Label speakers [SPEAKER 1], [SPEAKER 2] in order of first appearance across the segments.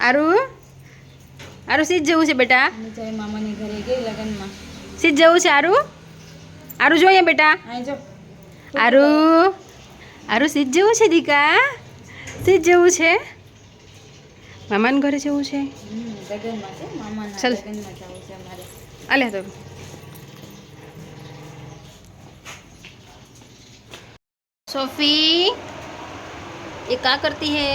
[SPEAKER 1] આરું આરું સીધ જવું છે બેટા
[SPEAKER 2] નીચે મામાની ઘરે ગઈ લગ્નમાં
[SPEAKER 1] સીધ જવું છે આરું આરું જોઈએ બેટા
[SPEAKER 2] અહીં જો
[SPEAKER 1] આરું આરું સીધ જવું છે દીકા સીધ જવું છે મામાના ઘરે જવું છે
[SPEAKER 2] હમ, લગ્નમાં છે મામાના
[SPEAKER 1] ચાલ.
[SPEAKER 2] લગ્નમાં જવું છે અમારે
[SPEAKER 1] અલે તો सोफी ये क्या करती है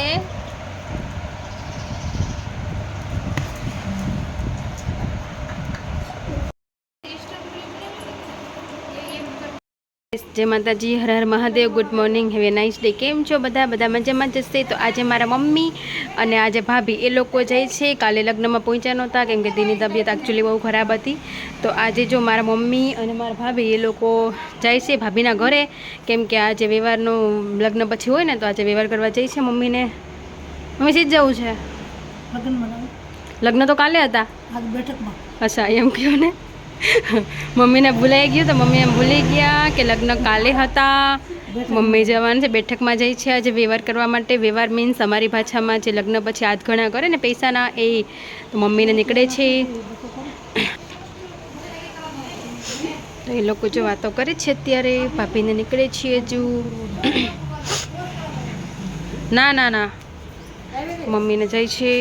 [SPEAKER 1] જય માતાજી હર હર Mahadev good morning have a nice day કેમ છો બધા? બધા મજામાં જશે તો આજે મારા મમ્મી અને આજે ભાભી એ લોકો જાય છે કાલે લગ્નમાં પહોંચ્યા નહોતા કેમ કે તેની તબિયત એકચ્યુઅલી બહુ ખરાબ હતી. તો આજે જો મારા મમ્મી અને મારા ભાભી એ લોકો જાય છે ભાભીના ઘરે કેમ કે આજે વ્યવહારનું લગ્ન પછી હોય ને તો આજે વ્યવહાર કરવા જાય છે મમ્મીને. મમ્મી સીધ જવું છે? લગ્ન તો કાલે હતા?
[SPEAKER 2] બેઠકમાં.
[SPEAKER 1] અચ્છા એમ કહ્યું ને? મમ્મીને ભૂલાઈ ગયું તો મમ્મી એમ ભૂલી ગયા કે લગ્ન કાલે હતા. મમ્મી જવાનું છે, બેઠકમાં જાય છે. આજે વ્યવહાર કરવા માટે વ્યવહાર મીન્સ અમારી ભાષામાં જે લગ્ન પછી હાથ ઘણા કરે ને પૈસાના એ મમ્મીને નીકળે છે. તો એ લોકો જો વાતો કરે છે અત્યારે, ભાભીને નીકળે છે હજુ. ના ના ના. મમ્મીને જાય છે.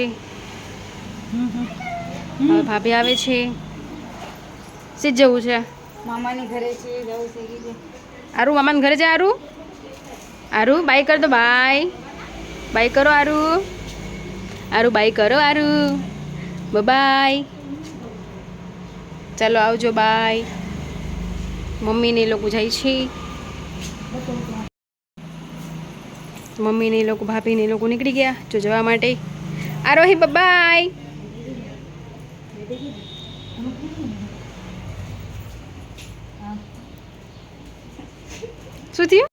[SPEAKER 1] ભાભી આવે છે. સીધ જવું છે.
[SPEAKER 2] મામાની ઘરે છે જવું છે
[SPEAKER 1] આરું મામાને ઘરે જા આરું? આરું બાય કર દો બાય. બાય કરો આરું. આરું બાય કરો આરું. બાય. ચાલો આવજો બાય. મમ્મીને લોકો જાય છે. મમ્મીને લોકો ભાભીને લોકો નીકળી ગયા જો જવા માટે. આરોહી બાય. શું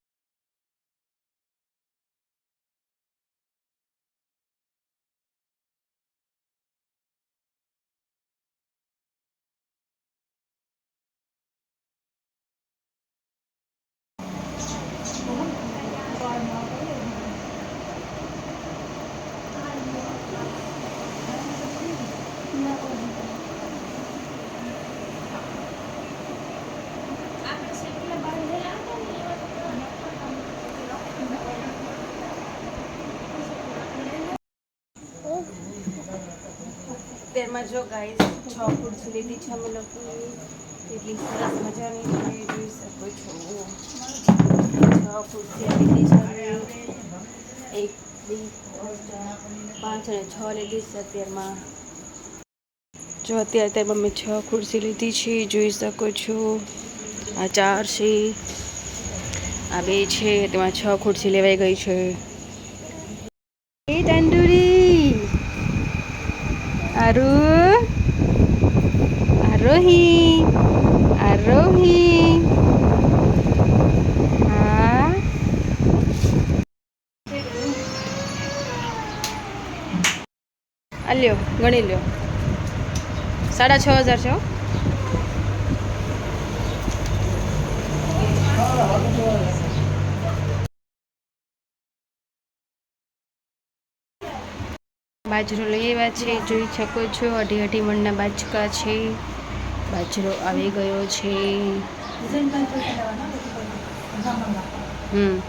[SPEAKER 1] થયું જો ગાઈસ છ ખુરશી લીધી છે અમે લોકો એટલી સરસ મજાની જોઈ શકો છો. છ ખુરશી લીધી છે એક, બે, પાંચ અને છ લીધી છે અત્યારમાં. જો અત્યારે અત્યારે મમ્મી છ ખુરશી લીધી છે જોઈ શકો છો. આ ચાર છે, આ બે છે, તેમાં છ ખુરશી લેવાઈ ગઈ છે. એ તંદુરી આરુ આરોહી આરોહી હા આ લ્યો ગણી લ્યો. સાડા છ હજાર છે બાજરો લઈ આવ્યા છે. જોઈ શકો છો, અઢી અઢી મણના બાચકા છે. બાજરો આવી ગયો છે. હમ.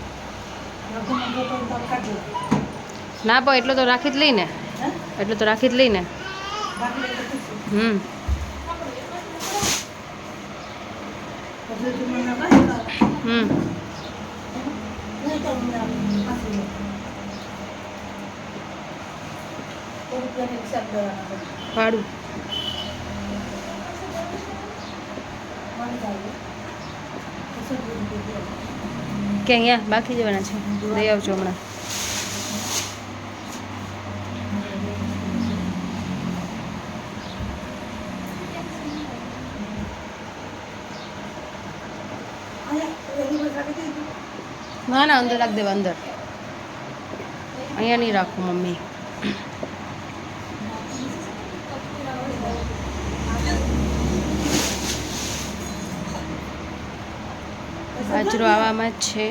[SPEAKER 1] ના પણ એટલો તો રાખી જ લઈને એટલો તો રાખી જ લઈને હમ. હમ. ભાડું કે અહીંયા બાકી જવાના છે. લઈ આવજો હમણાં. ના ના, અંદર રાખ દેવા, અંદર. અહીંયા નહીં રાખું, મમ્મી. બાજરો આવામાં જ છે.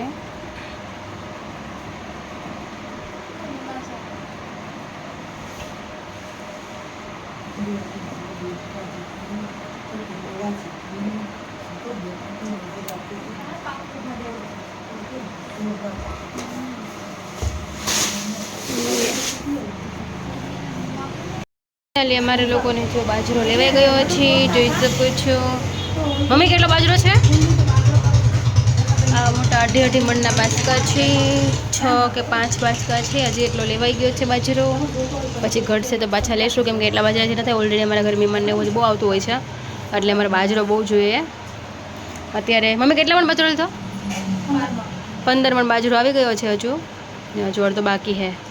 [SPEAKER 1] ફાઇનલી અમારે લોકોને જો બાજરો લેવાઈ ગયો છે. જોઈ શકો છો મમ્મી, કેટલો બાજરો છે? આ મોટા અઢી અઢી મણના બાસકા છે, છ કે પાંચ બાસકા છે, હજી એટલો લેવાઈ ગયો છે બાજરો. પછી ઘટશે તો પાછા લેશું, કેમ કે એટલા બાજરા નથી ઓલરેડી અમારા ઘર મહેમાનને એવું બહુ આવતું હોય છે. એટલે અમારે બાજરો બહુ જોઈએ. અત્યારે, મમ્મી કેટલા મણ બાજરો લીધો? પંદર મણ બાજરો આવી ગયો છે હજુ. હજુ અડધો બાકી છે.